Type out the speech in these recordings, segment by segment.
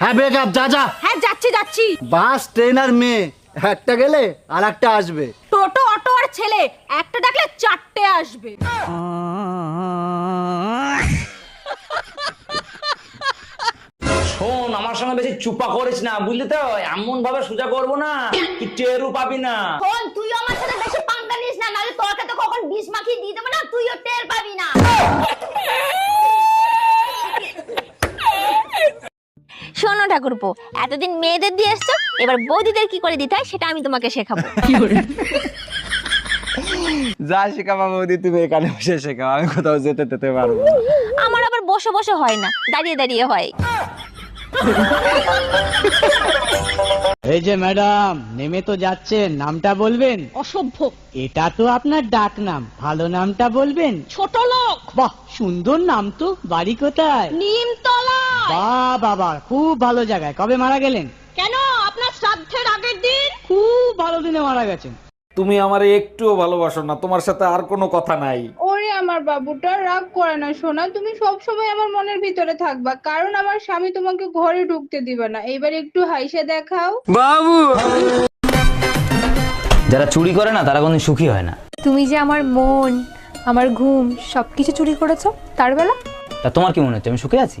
হ্যাঁ যা যা। হ্যাঁ যাচ্ছি যাচ্ছি। বাস ট্রেন আর মেয়ে। একটা গেলে আর একটা আসবে। টোটো অটো আর ছেলে। একটা ডাকলে চারটে আসবে। শোন আমার সঙ্গে বেশি চুপা করিস না বুঝলি তো? এমন ভাবে সোজা করব না কি টেরও পাবি না। শোন তুইও আমার সাথে বেশি পাঙ্কা নিস না নাহলে তোকে তো কখন বিষ মাখিয়ে দিয়ে দেবো না তুইও টের পাবি না শোনো ঠাকুরপো এতদিন মেয়েদের দিয়ে এসছো এবার বৌদিদের কি করে দিতে হয় সেটা আমি তোমাকে শেখাবো। যা শেখাবা বৌদি তুমি এখানে বসে শেখাও আমি কোথাও যেতে যেতে পারব আমার আবার বসে বসে হয় না দাঁড়িয়ে দাঁড়িয়ে হয়। এই যে ম্যাডাম নেমে তো যাচ্ছেন নামটা বলবেন? অসভ্য। এটা তো আপনার ডাক নাম ভালো নামটা বলবেন? ছোট লোক। বাহ সুন্দর নাম তো বাড়ি কোথায়? নিমতলা। বাহ বাবা খুব ভালো জায়গায়। কবে মারা গেলেন? কেন? আপনার শ্রাদ্ধের আগের দিন? খুব ভালো দিনে মারা গেছেন। তুমি আমারে একটুও ভালোবাসো না তোমার সাথে আর কোনো কথা নাই। ওরে আমার বাবুটা রাগ করে না সোনা তুমি সব সময় আমার মনের ভিতরে থাকবা কারণ আমার স্বামী তোমাকে ঘরে ঢুকতে দিবে না। এবার একটু হাইসে দেখাও। বাবু! যারা চুরি করে না তারা কোনদিন সুখী হয় না। তুমি যে আমার মন আমার ঘুম সবকিছু চুরি করেছ তার বেলা? তা তোমার কি মনে হচ্ছে আমি সুখে আছি?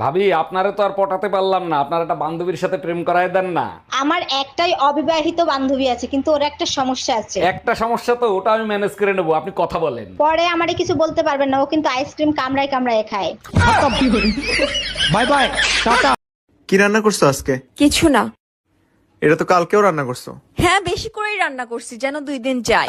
ভাবি আপনারে তো আর পটাতে পারলাম না। আপনার একটা বান্ধবীর সাথে প্রেম করায় দেন না। আমার একটাই অবিবাহিত বান্ধবী আছে কিন্তু ওর একটা সমস্যা আছে। একটা সমস্যা তো ওটা আমি ম্যানেজ করে নেব আপনি কথা বলেন। পরে আমারে কিছু বলতে পারবেন না ও কিন্তু আইসক্রিম কামড়ায় কামড়ায় খায়। বাই বাই টাটা। কি রান্না করছ আজকে? কিছু না। এটা তো কালকেও রান্না করছ। হ্যাঁ বেশি করেই রান্না করছি যেন দুই দিন যায়।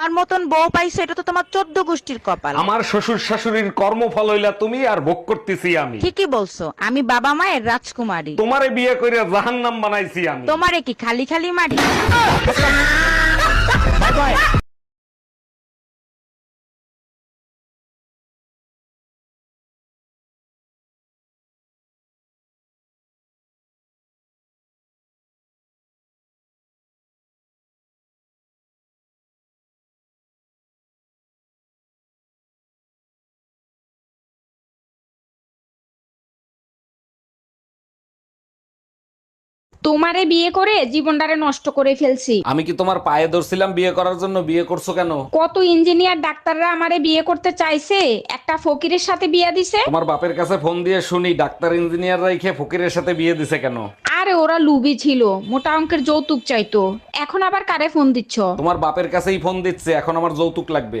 আমার মতন বউ পাইছো এটা তো তোমার চোদ্দ গোষ্ঠীর কপাল। আমার শ্বশুর শাশুড়ির কর্মফল হইলা তুমি আর ভোগ করতেছি আমি। ঠিকই বলছো আমি বাবা মায়ের রাজকুমারী। তোমারে বিয়ে করে জাহান্নাম বানাইছি আমি। তোমারে কি খালি খালি মারি? তোমারে বিয়ে করে জীবনটারে নষ্ট করে ফেলছি। আমি কি তোমার পায়ে ধরছিলাম বিয়ে করার জন্য? বিয়ে করছ কেন? কত ইঞ্জিনিয়ার ডাক্তাররা আমারে বিয়ে করতে চাইছে একটা ফকিরের সাথে বিয়ে দিছে? তোমার বাপের কাছে ফোন দিয়ে শুনি ডাক্তার ইঞ্জিনিয়ার রাইখে ফকিরের সাথে বিয়ে দিছে কেন? আরে ওরা লুবি ছিল মোটা অঙ্কের যৌতুক চাইতো। এখন আবার কারে ফোন দিচ্ছ? তোমার বাপের কাছেই ফোন দিচ্ছে এখন আমার যৌতুক লাগবে।